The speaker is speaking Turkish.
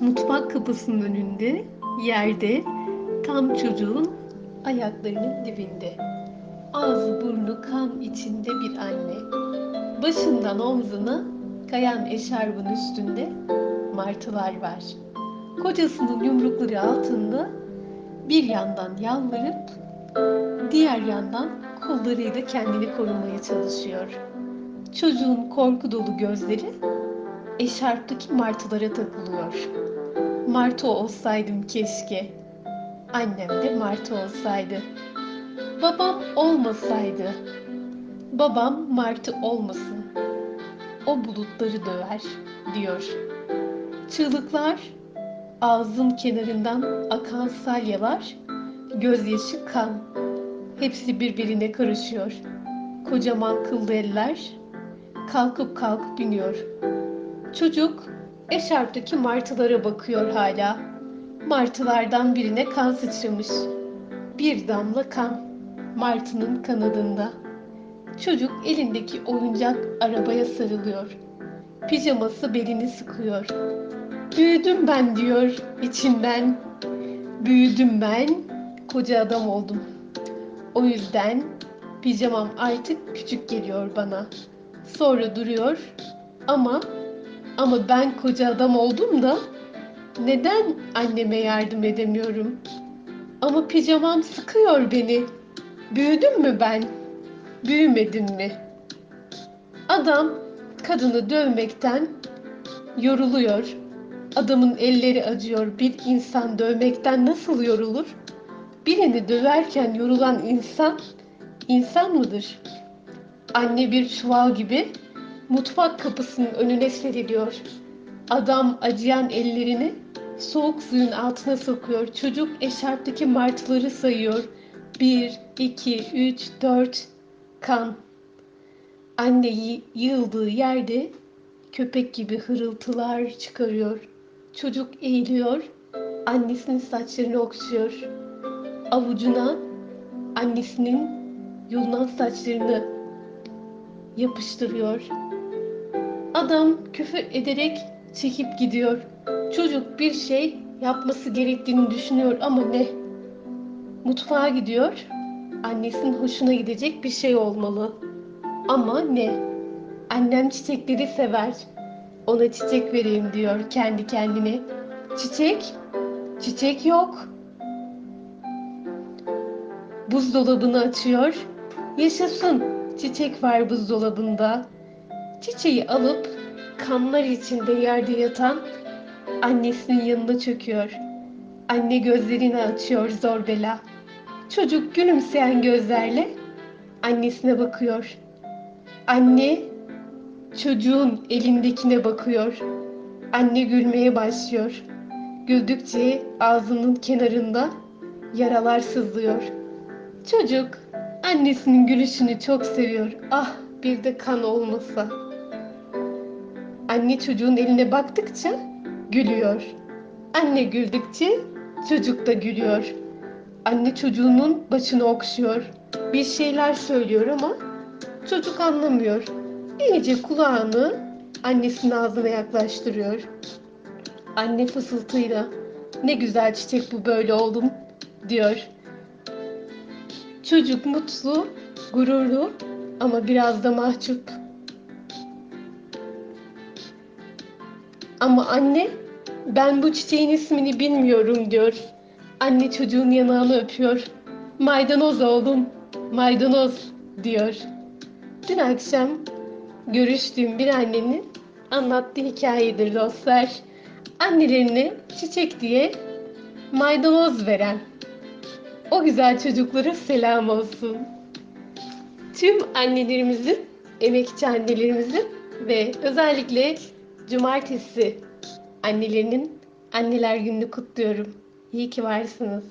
Mutfak kapısının önünde, yerde, tam çocuğun ayaklarının dibinde. Ağzı burnu kan içinde bir anne. Başından omzuna kayan eşarbın üstünde martılar var. Kocasının yumrukları altında bir yandan yalvarıp diğer yandan kollarıyla kendini korumaya çalışıyor. Çocuğun korku dolu gözleri eşarptaki martılara takılıyor. Martı olsaydım keşke. Annem de martı olsaydı. Babam olmasaydı. Babam martı olmasın. O bulutları döver diyor. Çığlıklar, ağzım kenarından akan salyalar, gözyaşı kan. Hepsi birbirine karışıyor. Kocaman kıllı eller kalkıp kalkıp iniyor. Çocuk eşarptaki martılara bakıyor hala. Martılardan birine kan sıçramış. Bir damla kan martının kanadında. Çocuk elindeki oyuncak arabaya sarılıyor. Pijaması belini sıkıyor. Büyüdüm ben diyor içinden. Büyüdüm ben, koca adam oldum. O yüzden pijamam artık küçük geliyor bana. Sonra duruyor ama ama ben koca adam oldum da neden anneme yardım edemiyorum? Ama pijamam sıkıyor beni. Büyüdüm mü ben? Büyümedim mi? Adam kadını dövmekten yoruluyor. Adamın elleri acıyor. Bir insan dövmekten nasıl yorulur? Birini döverken yorulan insan insan mıdır? Anne bir çuval gibi mutfak kapısının önüne seriliyor. Adam acıyan ellerini soğuk suyun altına sokuyor. Çocuk eşarptaki martıları sayıyor. Bir, iki, üç, dört. Kan. Anne yığıldığı yerde köpek gibi hırıltılar çıkarıyor. Çocuk eğiliyor. Annesinin saçlarını okşuyor. Avucuna annesinin yolunan saçlarını yapıştırıyor. Adam küfür ederek çekip gidiyor. Çocuk bir şey yapması gerektiğini düşünüyor ama ne? Mutfağa gidiyor. Annesinin hoşuna gidecek bir şey olmalı. Ama ne? Annem çiçekleri sever. Ona çiçek vereyim diyor kendi kendine. Çiçek? Çiçek yok. Buzdolabını açıyor. Yaşasın. Çiçek var buzdolabında. Çiçeği alıp kanlar içinde yerde yatan annesinin yanına çöküyor. Anne gözlerini açıyor zor bela. Çocuk gülümseyen gözlerle annesine bakıyor. Anne çocuğun elindekine bakıyor. Anne gülmeye başlıyor. Güldükçe ağzının kenarında yaralar sızlıyor. Çocuk annesinin gülüşünü çok seviyor. Ah bir de kan olmasa. Anne çocuğun eline baktıkça gülüyor. Anne güldükçe çocuk da gülüyor. Anne çocuğunun başını okşuyor. Bir şeyler söylüyor ama çocuk anlamıyor. İyice kulağını annesinin ağzına yaklaştırıyor. Anne fısıltıyla ne güzel çiçek bu böyle oldum diyor. Çocuk mutlu, gururlu ama biraz da mahcup. Ama anne ben bu çiçeğin ismini bilmiyorum diyor. Anne çocuğun yanağını öpüyor. Maydanoz oğlum, maydanoz diyor. Dün akşam görüştüğüm bir annenin anlattığı hikayedir dostlar. Annelerine çiçek diye maydanoz veren o güzel çocuklara selam olsun. Tüm annelerimizin, emekçi annelerimizin ve özellikle cumartesi annelerinin anneler gününü kutluyorum. İyi ki varsınız.